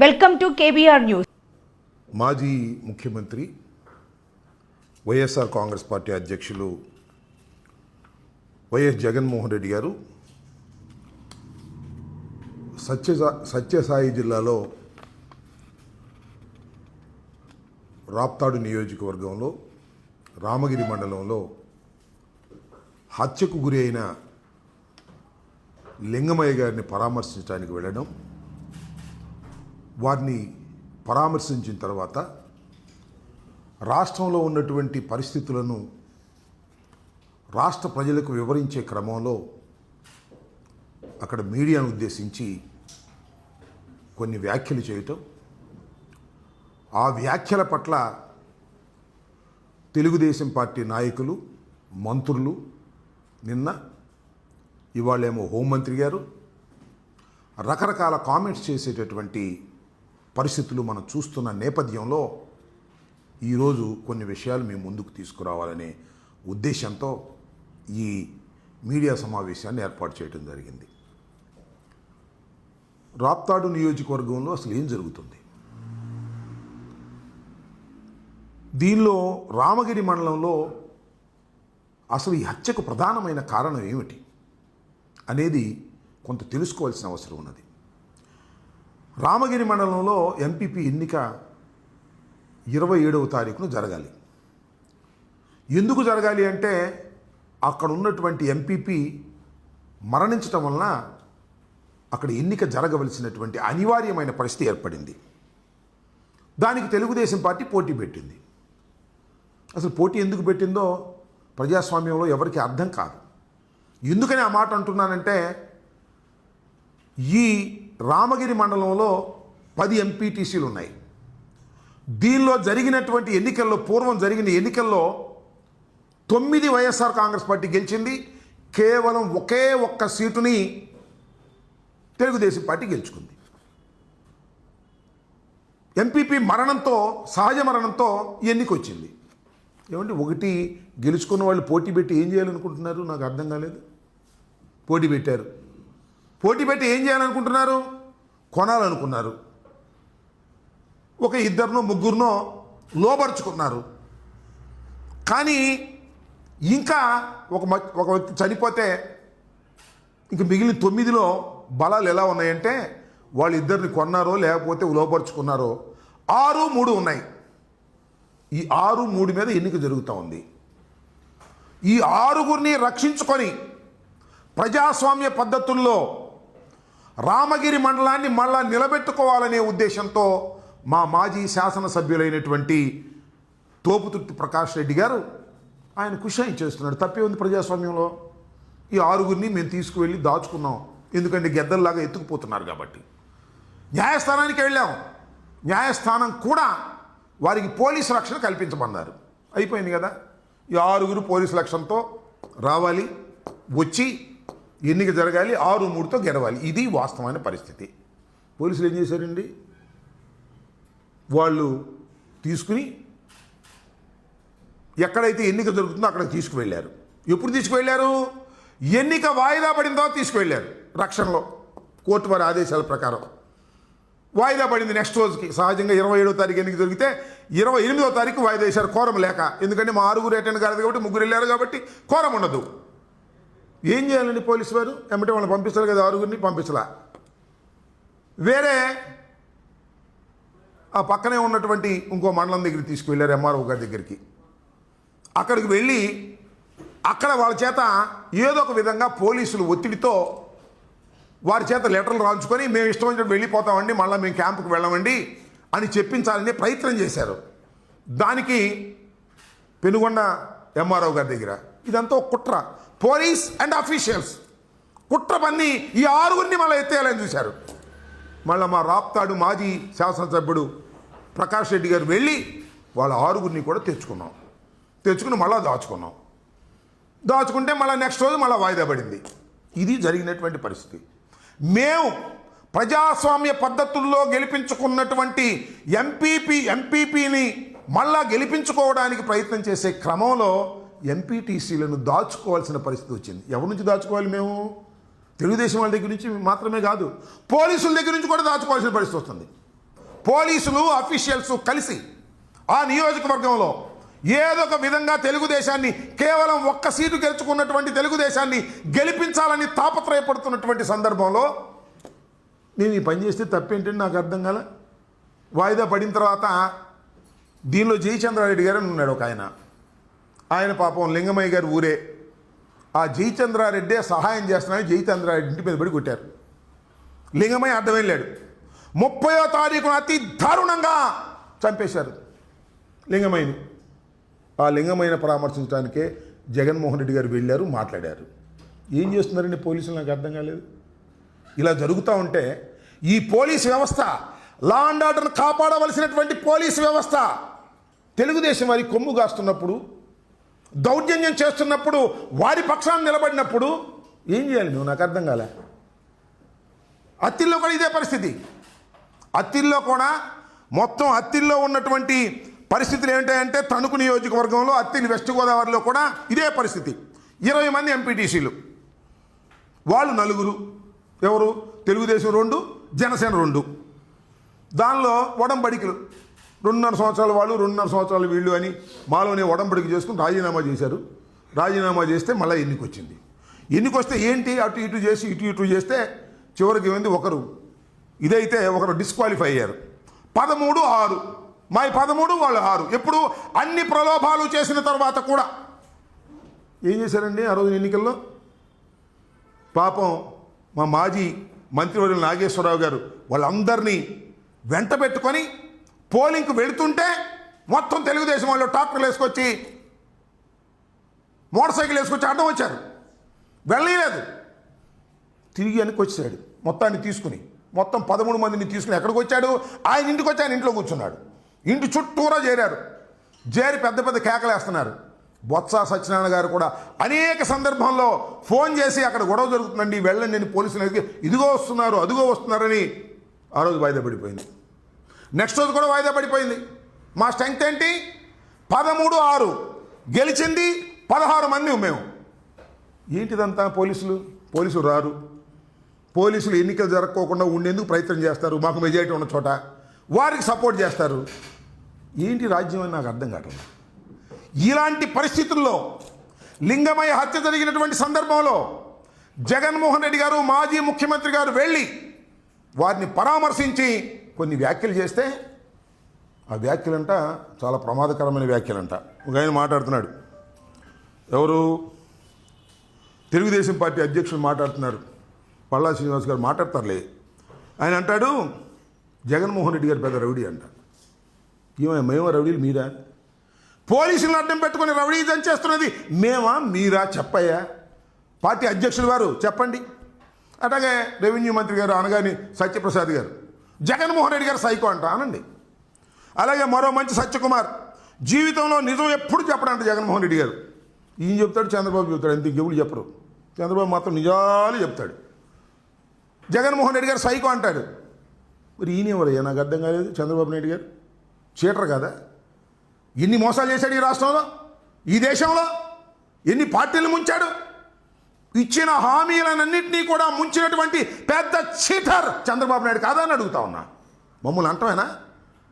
Welcome to KBR news. మాజీ ముఖ్యమంత్రి YSR Congress party అధ్యక్షులు వైఎస్ జగన్మోహన్ రెడ్డి గారు సత్య సత్యసాయి జిల్లాలో రాప్తాడు నియోజకవర్గంలో రామగిరి మండలంలో హత్యకు గురి అయిన లింగమయ్య గారిని పరామర్శించడానికి వెళ్ళడం వారిని పరామర్శించిన తర్వాత రాష్ట్రంలో ఉన్నటువంటి పరిస్థితులను రాష్ట్ర ప్రజలకు వివరించే క్రమంలో అక్కడ మీడియాను ఉద్దేశించి కొన్ని వ్యాఖ్యలు చేయటం. ఆ వ్యాఖ్యల పట్ల తెలుగుదేశం పార్టీ నాయకులు మంత్రులు నిన్న ఇవాళేమో హోంమంత్రి గారు రకరకాల కామెంట్స్ చేసేటటువంటి పరిస్థితులు మనం చూస్తున్న నేపథ్యంలో ఈరోజు కొన్ని విషయాలు మేము ముందుకు తీసుకురావాలనే ఉద్దేశంతో ఈ మీడియా సమావేశాన్ని ఏర్పాటు చేయడం జరిగింది. రాప్తాడు నియోజకవర్గంలో అసలు ఏం జరుగుతుంది? దీనిలో రామగిరి మండలంలో అసలు ఈ హత్యకు ప్రధానమైన కారణం ఏమిటి అనేది కొంత తెలుసుకోవాల్సిన అవసరం ఉన్నది. రామగిరి మండలంలో ఎంపీపీ ఎన్నిక ఇరవై ఏడవ తారీఖున జరగాలి. ఎందుకు జరగాలి అంటే అక్కడ ఉన్నటువంటి ఎంపీపీ మరణించటం వలన అక్కడ ఎన్నిక జరగవలసినటువంటి అనివార్యమైన పరిస్థితి ఏర్పడింది. దానికి తెలుగుదేశం పార్టీ పోటీ పెట్టింది. అసలు పోటీ ఎందుకు పెట్టిందో ప్రజాస్వామ్యంలో ఎవరికి అర్థం కాదు. ఎందుకని ఆ మాట అంటున్నానంటే ఈ రామగిరి మండలంలో పది ఎంపీటీసీలు ఉన్నాయి. దీనిలో జరిగినటువంటి ఎన్నికల్లో పూర్వం జరిగిన ఎన్నికల్లో తొమ్మిది వైఎస్ఆర్ కాంగ్రెస్ పార్టీ గెలిచింది. కేవలం ఒకే ఒక్క సీటుని తెలుగుదేశం పార్టీ గెలుచుకుంది. ఎంపీపీ మరణంతో సహజ మరణంతో ఈ ఎన్నిక వచ్చింది ఏమంటే ఒకటి గెలుచుకున్న వాళ్ళు పోటీ పెట్టి ఏం చేయాలనుకుంటున్నారు? నాకు అర్థం కాలేదు. పోటీ పెట్టారు. పోటీ పెట్టి ఏం చేయాలనుకుంటున్నారు? కొనాలనుకున్నారు. ఒక ఇద్దరినో ముగ్గురునో లోపరుచుకున్నారు కానీ ఇంకా ఒక మ- ఒక వ్యక్తి చనిపోతే ఇంక మిగిలిన తొమ్మిదిలో బలాలు ఎలా ఉన్నాయంటే వాళ్ళు ఇద్దరిని కొన్నారో లేకపోతే లోపరుచుకున్నారో ఆరు మూడు ఉన్నాయి. ఈ ఆరు మూడు మీద ఎన్నిక జరుగుతూ ఉంది. ఈ ఆరుగురిని రక్షించుకొని ప్రజాస్వామ్య పద్ధతుల్లో రామగిరి మండలాన్ని మళ్ళా నిలబెట్టుకోవాలనే ఉద్దేశంతో మా మాజీ శాసనసభ్యులైనటువంటి తోపుతుర్తి ప్రకాష్ రెడ్డి గారు ఆయన కుషాయి చేస్తున్నాడు. తప్పే ఉంది ప్రజాస్వామ్యంలో? ఈ ఆరుగురిని మేము తీసుకువెళ్ళి దాచుకున్నాం. ఎందుకంటే గెద్దల్లాగా ఎత్తుకుపోతున్నారు కాబట్టి. న్యాయస్థానానికి వెళ్ళాం. న్యాయస్థానం కూడా వారికి పోలీసు రక్షణ కల్పించమన్నారు. అయిపోయింది కదా? ఈ ఆరుగురు పోలీసు రక్షణతో రావాలి వచ్చి ఎన్నిక జరగాలి ఆరు మూడుతో గెలవాలి. ఇది వాస్తవమైన పరిస్థితి. పోలీసులు ఏం చేశారండి? వాళ్ళు తీసుకుని ఎక్కడైతే ఎన్నిక జరుగుతుందో అక్కడ తీసుకువెళ్ళారు. ఎప్పుడు తీసుకువెళ్ళారు? ఎన్నిక వాయిదా పడిన తర్వాత తీసుకువెళ్ళారు రక్షణలో. కోర్టు వారి ఆదేశాల ప్రకారం. వాయిదా పడింది నెక్స్ట్ రోజుకి. సహజంగా ఇరవై ఏడో తారీఖు ఎన్నిక జరిగితే ఇరవై ఎనిమిదో తారీఖు వాయిదా వేశారు. కోరం లేక. ఎందుకంటే మా ఆరుగురు అటెండ్ కాలేదు కాబట్టి ముగ్గురు వెళ్ళారు కాబట్టి కోరం ఉండదు. ఏం చేయాలండి పోలీసు వారు? ఏమంటే వాళ్ళని పంపిస్తారు కదా ఆరుగురిని పంపించలా. వేరే ఆ పక్కనే ఉన్నటువంటి ఇంకో మండలం దగ్గరికి తీసుకువెళ్ళారు ఎంఆర్ఓ గారి దగ్గరికి. అక్కడికి వెళ్ళి అక్కడ వాళ్ళ చేత ఏదో ఒక విధంగా పోలీసులు ఒత్తిడితో వారి చేత లెటర్లు రాల్చుకొని మేము ఇష్టమైన వెళ్ళిపోతామండి మళ్ళీ మేము క్యాంపుకి వెళ్ళమండి అని చెప్పించాలని ప్రయత్నం చేశారు. దానికి పెనుగొండ ఎంఆర్ఓ గారి దగ్గర. ఇదంతా ఒక కుట్ర. పోలీస్ అండ్ అఫీషియల్స్ కుట్ర పన్ని ఈ ఆరుగురిని మళ్ళీ ఎత్తేయాలని చూశారు. మళ్ళీ మా రాప్తాడు మాజీ శాసనసభ్యుడు ప్రకాష్ రెడ్డి గారు వెళ్ళి వాళ్ళ ఆరుగురిని కూడా తెచ్చుకున్నాం. తెచ్చుకుని మళ్ళీ దాచుకున్నాం. దాచుకుంటే మళ్ళీ నెక్స్ట్ రోజు మళ్ళీ వాయిదా పడింది. ఇది జరిగినటువంటి పరిస్థితి. మేము ప్రజాస్వామ్య పద్ధతుల్లో గెలిపించుకున్నటువంటి ఎంపీపీ ఎంపీపీని మళ్ళా గెలిపించుకోవడానికి ప్రయత్నం చేసే క్రమంలో ఎంపీటీసీలను దాచుకోవాల్సిన పరిస్థితి వచ్చింది. ఎవరి నుంచి దాచుకోవాలి మేము? తెలుగుదేశం వాళ్ళ దగ్గర నుంచి మాత్రమే కాదు పోలీసుల దగ్గర నుంచి కూడా దాచుకోవాల్సిన పరిస్థితి వస్తుంది. పోలీసులు అఫీషియల్స్ కలిసి ఆ నియోజకవర్గంలో ఏదో ఒక విధంగా తెలుగుదేశాన్ని కేవలం ఒక్క సీటు గెలుచుకున్నటువంటి తెలుగుదేశాన్ని గెలిపించాలని తాపత్రయపడుతున్నటువంటి సందర్భంలో నేను ఈ పని చేస్తే తప్పేంటని నాకు అర్థం కాల. వాయిదా పడిన తర్వాత దీనిలో జయచంద్రారెడ్డి గారు ఉన్నాడు ఒక ఆయన. ఆయన పాపం లింగమయ్య గారు ఊరే. ఆ జయచంద్రారెడ్డే సహాయం చేస్తున్నారని జయచంద్రారెడ్డి ఇంటి మీద పడి కొట్టారు. లింగమయ్య అడ్డం వెళ్ళాడు. ముప్పయో తారీఖున అతి దారుణంగా చంపేశారు లింగమయ్యని. ఆ లింగమైన పరామర్శించడానికే జగన్మోహన్ రెడ్డి గారు వెళ్ళారు మాట్లాడారు. ఏం చేస్తున్నారండి పోలీసులు? నాకు అర్థం కాలేదు. ఇలా జరుగుతూ ఉంటే ఈ పోలీస్ వ్యవస్థ లా అండ్ ఆర్డర్ను కాపాడవలసినటువంటి పోలీస్ వ్యవస్థ తెలుగుదేశం వారి కొమ్ము కాస్తున్నప్పుడు దౌర్జన్యం చేస్తున్నప్పుడు వారి పక్షాన్ని నిలబడినప్పుడు ఏం చేయాలి నువ్వు? నాకు అర్థం కాలే. అత్తిల్లో కూడా ఇదే పరిస్థితి. అత్తిల్లో కూడా మొత్తం అత్తిల్లో ఉన్నటువంటి పరిస్థితులు ఏంటంటే తణుకు నియోజకవర్గంలో అత్తిలి వెస్ట్ గోదావరిలో కూడా ఇదే పరిస్థితి. ఇరవై మంది ఎంపీటీసీలు. వాళ్ళు నలుగురు. ఎవరు? తెలుగుదేశం రెండు జనసేన రెండు. దానిలో వడంబడికలు. రెండున్నర సంవత్సరాలు వాళ్ళు రెండున్నర సంవత్సరాలు వీళ్ళు అని మాలోనే ఒడంబడిక చేసుకుని రాజీనామా చేశారు. రాజీనామా చేస్తే మళ్ళీ ఎన్నిక వచ్చింది ఎన్నిక వస్తే ఏంటి? అటు ఇటు చేసి ఇటు ఇటు చేస్తే చివరికి ఏమైంది? ఒకరు ఇదైతే ఒకరు డిస్క్వాలిఫై అయ్యారు. పదమూడు ఆరు. మా పదమూడు వాళ్ళు ఆరు. ఎప్పుడు? అన్ని ప్రలోభాలు చేసిన తర్వాత కూడా. ఏం చేశారండి ఆ రోజు ఎన్నికల్లో? పాపం మా మాజీ మంత్రివర్యులు నాగేశ్వరరావు గారు వాళ్ళందరినీ వెంట పెట్టుకొని పోలింగ్కి వెళుతుంటే మొత్తం తెలుగుదేశం వాళ్ళు ట్రాక్టర్లు వేసుకొచ్చి మోటార్ సైకిల్ వేసుకొచ్చి అడ్డం వచ్చారు. వెళ్ళలేదు. తిరిగి వెనక్కి వచ్చాడు మొత్తాన్ని తీసుకుని మొత్తం పదమూడు మందిని తీసుకుని ఎక్కడికి వచ్చాడు? ఆయన ఇంటికి వచ్చి ఆయన ఇంట్లో కూర్చున్నాడు. ఇంటి చుట్టూరా చేరారు. చేరి పెద్ద పెద్ద కేకలేస్తున్నారు బొత్స సత్యనారాయణ గారు కూడా అనేక సందర్భంలో ఫోన్ చేసి అక్కడ గొడవ జరుగుతుందండి వెళ్ళండి నేను పోలీసులు ఇదిగో వస్తున్నారు అదిగో వస్తున్నారని ఆ రోజు వాయిదా పడిపోయింది. నెక్స్ట్ రోజు కూడా వాయిదా పడిపోయింది. మా స్ట్రెంగ్త్ ఏంటి? పదమూడు ఆరు. గెలిచింది పదహారు మంది మేము. ఏంటిదంతా పోలీసులు? పోలీసులు రారు. పోలీసులు ఎన్నికలు జరగకోకుండా ఉండేందుకు ప్రయత్నం చేస్తారు. మాకు మెజారిటీ ఉన్న చోట వారికి సపోర్ట్ చేస్తారు. ఏంటి రాజ్యం అని నాకు అర్థం కావట్లేదు. ఇలాంటి పరిస్థితుల్లో లింగమయ హత్య జరిగినటువంటి సందర్భంలో జగన్మోహన్ రెడ్డి గారు మాజీ ముఖ్యమంత్రి గారు వెళ్ళి వారిని పరామర్శించి కొన్ని వ్యాఖ్యలు చేస్తే ఆ వ్యాఖ్యలంట చాలా ప్రమాదకరమైన వ్యాఖ్యలంట. ఒక ఆయన మాట్లాడుతున్నాడు. ఎవరు? తెలుగుదేశం పార్టీ అధ్యక్షులు మాట్లాడుతున్నారు. పల్లా శ్రీనివాస్ గారు మాట్లాడతారులే. ఆయన అంటాడు జగన్మోహన్ రెడ్డి గారు పెద్ద రౌడీ అంట. ఏమైనా మేమో రౌడీలు మీరా? పోలీసులను అడ్డం పెట్టుకుని రౌడీజం చేస్తున్నది మేమా మీరా? చెప్పయ్యా. పార్టీ అధ్యక్షులు వారు చెప్పండి. అట్లాగే రెవెన్యూ మంత్రి గారు అనగాని సత్యప్రసాద్ గారు. జగన్మోహన్ రెడ్డి గారు సైకో అంట అనండి. అలాగే మరో మంచి సత్యకుమార్. జీవితంలో నిజం ఎప్పుడు చెప్పడంట జగన్మోహన్ రెడ్డి గారు. ఈయన చెప్తాడు చంద్రబాబు చెప్తాడు అంత ఇంకెవరు చెప్పరు చంద్రబాబు మాత్రం నిజాలు చెప్తాడు. జగన్మోహన్ రెడ్డి గారు సైకో అంటాడు. మరి ఈయన నాకు అర్థం కాలేదు. చంద్రబాబు నాయుడు గారు? చీటర్ కదా? ఎన్ని మోసాలు చేశాడు ఈ రాష్ట్రంలో? ఈ దేశంలో? ఎన్ని పార్టీలు ముంచాడు? ఇచ్చిన హామీలన్నింటినీ కూడా ముంచినటువంటి పెద్ద చీటర్ చంద్రబాబు నాయుడు కాదా అని అడుగుతా ఉన్నా. మమ్మల్ని అంటమేనా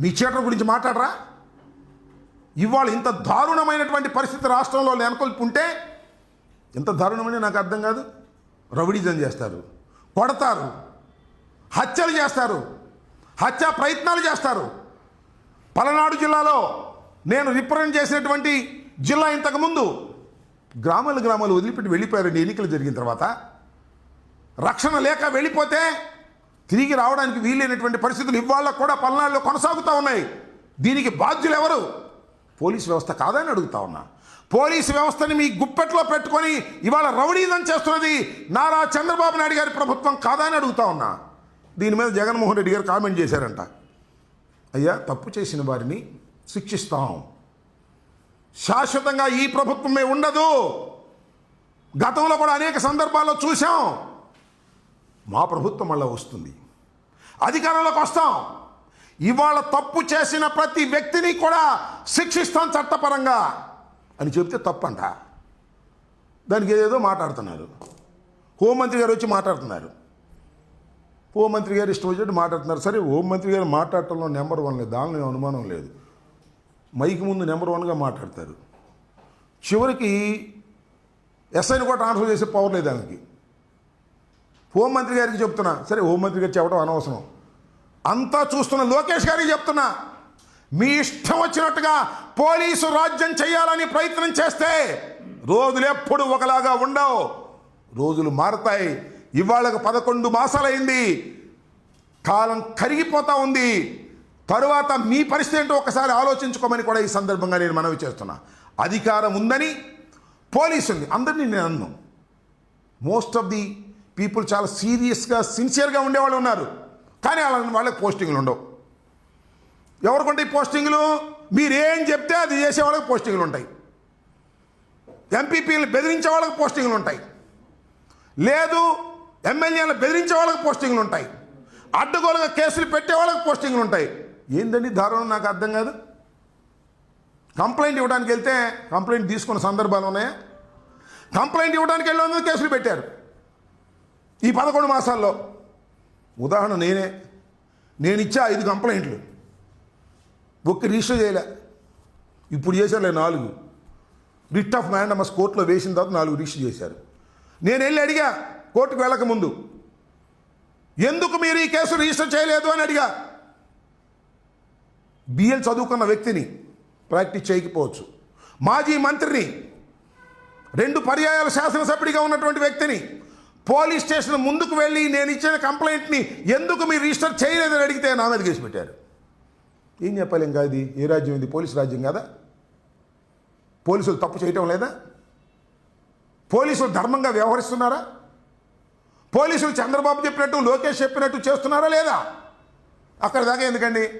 మీ చీటర్ గురించి మాట్లాడరా? ఇవాళ ఇంత దారుణమైనటువంటి పరిస్థితి రాష్ట్రంలో నెలకొల్పుంటే ఇంత దారుణమని నాకు అర్థం కాదు. రౌడీజం చేస్తారు కొడతారు హత్యలు చేస్తారు హత్య ప్రయత్నాలు చేస్తారు. పలనాడు జిల్లాలో నేను రిప్రజెంట్ చేసినటువంటి జిల్లా ఇంతకుముందు గ్రామాలు గ్రామాలు వదిలిపెట్టి వెళ్ళిపోయారండి ఎన్నికలు జరిగిన తర్వాత రక్షణ లేక వెళ్ళిపోతే తిరిగి రావడానికి వీలైనటువంటి పరిస్థితులు ఇవాళ కూడా పల్నాడులో కొనసాగుతూ ఉన్నాయి. దీనికి బాధ్యులు ఎవరు? పోలీస్ వ్యవస్థ కాదని అడుగుతా ఉన్నా. పోలీసు వ్యవస్థని మీ గుప్పెట్లో పెట్టుకొని ఇవాళ రౌడీదం చేస్తున్నది నారా చంద్రబాబు నాయుడు గారి ప్రభుత్వం కాదని అడుగుతా ఉన్నా. దీని మీద జగన్మోహన్ రెడ్డి గారు కామెంట్ చేశారంట. అయ్యా తప్పు చేసిన వారిని శిక్షిస్తాం. శాశ్వతంగా ఈ ప్రభుత్వమే ఉండదు. గతంలో కూడా అనేక సందర్భాల్లో చూసాం మా ప్రభుత్వం మళ్ళీ వస్తుంది. అధికారంలోకి వస్తాం. ఇవాళ తప్పు చేసిన ప్రతి వ్యక్తిని కూడా శిక్షిస్తాం చట్టపరంగా అని చెప్తే తప్పంట. దానికి ఏదేదో మాట్లాడుతున్నారు. హోంమంత్రి గారు వచ్చి మాట్లాడుతున్నారు. హోంమంత్రి గారు ఇష్టం వచ్చినట్టు మాట్లాడుతున్నారు. సరే హోంమంత్రి గారు మాట్లాడటంలో నెంబర్ వన్ లేదు. దానిలో అనుమానం లేదు. మైక్ ముందు నెంబర్ వన్గా మాట్లాడతారు. చివరికి ఎస్ఐని కూడా ట్రాన్స్ఫర్ చేసే పవర్ లేదు దానికి హోంమంత్రి గారికి చెప్తున్నా సరే హోంమంత్రి గారు చెప్పడం అనవసరం. అంతా చూస్తున్న లోకేష్ గారికి చెప్తున్నా మీ ఇష్టం వచ్చినట్టుగా పోలీసు రాజ్యం చేయాలని ప్రయత్నం చేస్తే రోజులు ఎప్పుడు ఒకలాగా ఉండవు. రోజులు మారతాయి. ఇవాళకు పదకొండు మాసాలైంది. కాలం కరిగిపోతూ ఉంది. తరువాత మీ పరిస్థితి ఏంటో ఒకసారి ఆలోచించుకోమని కూడా ఈ సందర్భంగా నేను మనవి చేస్తున్నా. అధికారం ఉందని పోలీసుల్ని అందరినీ నేను అన్ను మోస్ట్ ఆఫ్ ది పీపుల్ చాలా సీరియస్గా సిన్సియర్గా ఉండేవాళ్ళు ఉన్నారు. కానీ అలాంటి వాళ్ళకి పోస్టింగ్లు ఉండవు. ఎవరికుంటాయి పోస్టింగ్లు? మీరేం చెప్తే అది చేసే వాళ్ళకి పోస్టింగ్లు ఉంటాయి. ఎంపీపీలు బెదిరించే వాళ్ళకి పోస్టింగ్లు ఉంటాయి. లేదు ఎమ్మెల్యేలు బెదిరించే వాళ్ళకి పోస్టింగ్లు ఉంటాయి. అడ్డగోలుగా కేసులు పెట్టే వాళ్ళకి పోస్టింగ్లు ఉంటాయి. ఏందండి దారుణం నాకు అర్థం కాదు. కంప్లైంట్ ఇవ్వడానికి వెళ్తే కంప్లైంట్ తీసుకున్న సందర్భాలు ఉన్నాయా? కంప్లైంట్ ఇవ్వడానికి వెళ్ళినందుకు కేసులు పెట్టారు. ఈ పదకొండు మాసాల్లో. ఉదాహరణ నేనే. నేను ఇచ్చా ఐదు కంప్లైంట్లు. ఒక్క రిజిస్టర్ చేయలే. ఇప్పుడు చేశారులే నాలుగు. రిట్ ఆఫ్ మ్యాండమస్ కోర్టులో వేసిన తర్వాత నాలుగు రిజిస్టర్ చేశారు. నేను వెళ్ళి అడిగా కోర్టుకు వెళ్ళక ముందు ఎందుకు మీరు ఈ కేసు రిజిస్టర్ చేయలేదు అని అడిగా. బిఎల్ చదువుకున్న వ్యక్తిని ప్రాక్టీస్ చేయకపోవచ్చు. మాజీ మంత్రిని రెండు పర్యాయాల శాసనసభ్యుడిగా ఉన్నటువంటి వ్యక్తిని పోలీస్ స్టేషన్ ముందుకు వెళ్ళి నేను ఇచ్చిన కంప్లైంట్ని ఎందుకు మీరు రిజిస్టర్ చేయలేదని అడిగితే నా మీద కేసు పెట్టారు. ఏం చెప్పాలి ఇంకా ఇది? ఏ రాజ్యం ఇది? పోలీస్ రాజ్యం కదా? పోలీసులు తప్పు చేయటం లేదా? పోలీసులు ధర్మంగా వ్యవహరిస్తున్నారా? పోలీసులు చంద్రబాబు చెప్పినట్టు లోకేష్ చెప్పినట్టు చేస్తున్నారా లేదా? అక్కడ దాకా ఎందుకండి?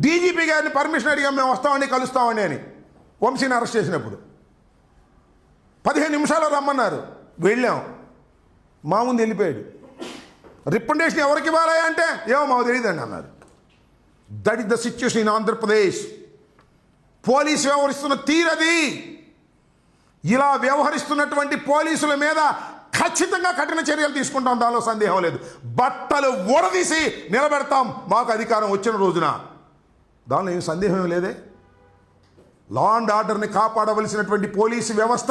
డీజీపీ గారిని పర్మిషన్ అడిగాం మేము వస్తామని కలుస్తామని అని. వంశీని అరెస్ట్ చేసినప్పుడు. పదిహేను నిమిషాలు రమ్మన్నారు. వెళ్ళాం. మా ముందు వెళ్ళిపోయాడు. రికమెండేషన్ ఎవరికి ఇవ్వాలా అంటే ఏమో మాకు తెలియదండి అన్నారు. That is the situation in Andhra Pradesh police వ్యవహరిస్తున్న తీరది ఇలా వ్యవహరిస్తున్నటువంటి పోలీసుల మీద ఖచ్చితంగా కఠిన చర్యలు తీసుకుంటాం దానిలో సందేహం లేదు. బట్టలు ఊడదీసి నిలబెడతాం మాకు అధికారం వచ్చిన రోజున. దానిలో ఏం సందేహం లేదే? లా అండ్ ఆర్డర్ని కాపాడవలసినటువంటి పోలీసు వ్యవస్థ.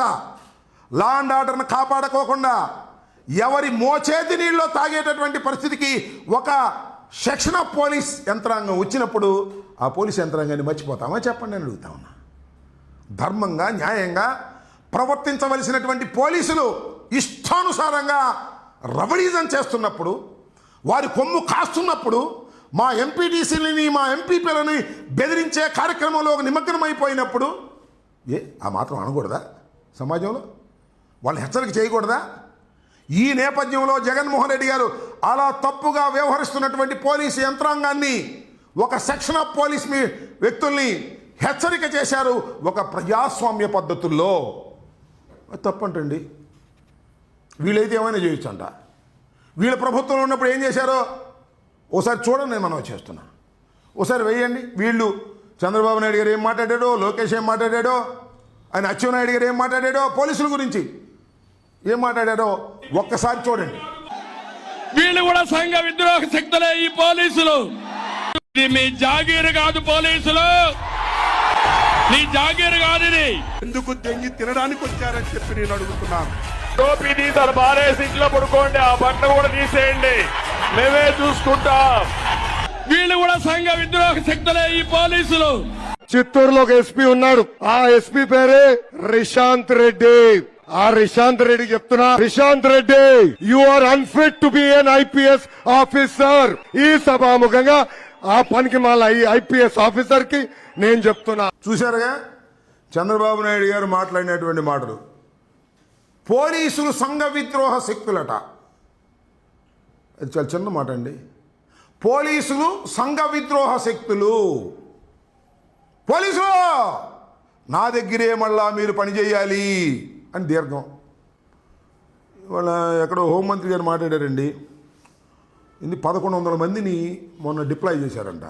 లా అండ్ ఆర్డర్ని కాపాడుకోకుండా ఎవరి మోచేతి నీళ్ళలో తాగేటటువంటి పరిస్థితికి ఒక సెక్షన్ ఆఫ్ పోలీస్ యంత్రాంగం వచ్చినప్పుడు ఆ పోలీస్ యంత్రాంగాన్ని మర్చిపోతామా? చెప్పండి అని అడుగుతా ఉన్నా. ధర్మంగా న్యాయంగా ప్రవర్తించవలసినటువంటి పోలీసులు ఇష్టానుసారంగా రవడీజం చేస్తున్నప్పుడు వారి కొమ్ము కాస్తున్నప్పుడు మా ఎంపీటీసీలని మా ఎంపీపీలని బెదిరించే కార్యక్రమంలో ఒక నిమగ్నమైపోయినప్పుడు ఏ ఆ మాత్రం అనకూడదా సమాజంలో? వాళ్ళు హెచ్చరిక చేయకూడదా? ఈ నేపథ్యంలో జగన్మోహన్ రెడ్డి గారు అలా తప్పుగా వ్యవహరిస్తున్నటువంటి పోలీసు యంత్రాంగాన్ని ఒక సెక్షన్ ఆఫ్ పోలీస్ మీ వ్యక్తుల్ని హెచ్చరిక చేశారు ఒక ప్రజాస్వామ్య పద్ధతుల్లో. తప్పంటండి. వీళ్ళైతే ఏమైనా చేయొచ్చంట. వీళ్ళ ప్రభుత్వంలో ఉన్నప్పుడు ఏం చేశారో? ఓసారి చూడండి నేను మనం చేస్తున్నా. ఓసారి వేయండి. వీళ్ళు చంద్రబాబు నాయుడు గారు ఏం మాట్లాడాడో లోకేష్ ఏం మాట్లాడాడో ఆయన అచ్చెన్నాయుడు గారు ఏం మాట్లాడాడో పోలీసుల గురించి ఏం మాట్లాడాడో ఒక్కసారి చూడండి. వీళ్ళు కూడా సంఘ విద్రోహ శక్తులే ఈ పోలీసులు. ఇది మీ జాగీరు కాదు పోలీసులు. నీ జాగీరు కాదు ఇది. ఎందుకు దెంగి తినడానికి వచ్చారని చెప్పి నేను అడుగుతున్నాను. టోపీ తీసారు బారేసి ఇంట్లో పడుకోండి ఆ బట్ట కూడా తీసేయండి. మేమే చూసుకుంటాం. వీళ్ళు కూడా సంఘ విద్రోహ శక్తులే ఈ పోలీసులు. చిత్తూరులో ఒక ఎస్పీ ఉన్నాడు. ఆ ఎస్పీ పేరే రిశాంత్ రెడ్డి. ఆ రిశాంత్ రెడ్డి చెప్తున్నా Rishanth Reddy you are unfit to be an IPS officer ఈ సభాముఖంగా ఆ పనికి మళ్ళీ ఐపీఎస్ ఆఫీసర్కి నేను చెప్తున్నా. చూశారుగా? చంద్రబాబు నాయుడు గారు మాట్లాడినటువంటి మాటలు. పోలీసులు సంఘ విద్రోహ శక్తులట. అది చాలా చిన్న మాట అండి. పోలీసులు సంఘ విద్రోహ శక్తులు. పోలీసులు! నా దగ్గరే మళ్ళా మీరు పనిచేయాలి అని దీర్ఘం. ఇవాళ ఎక్కడో హోంమంత్రి గారు మాట్లాడారండి. ఇది పదకొండు వందల మందిని మొన్న డిప్లాయ్ చేశారంట.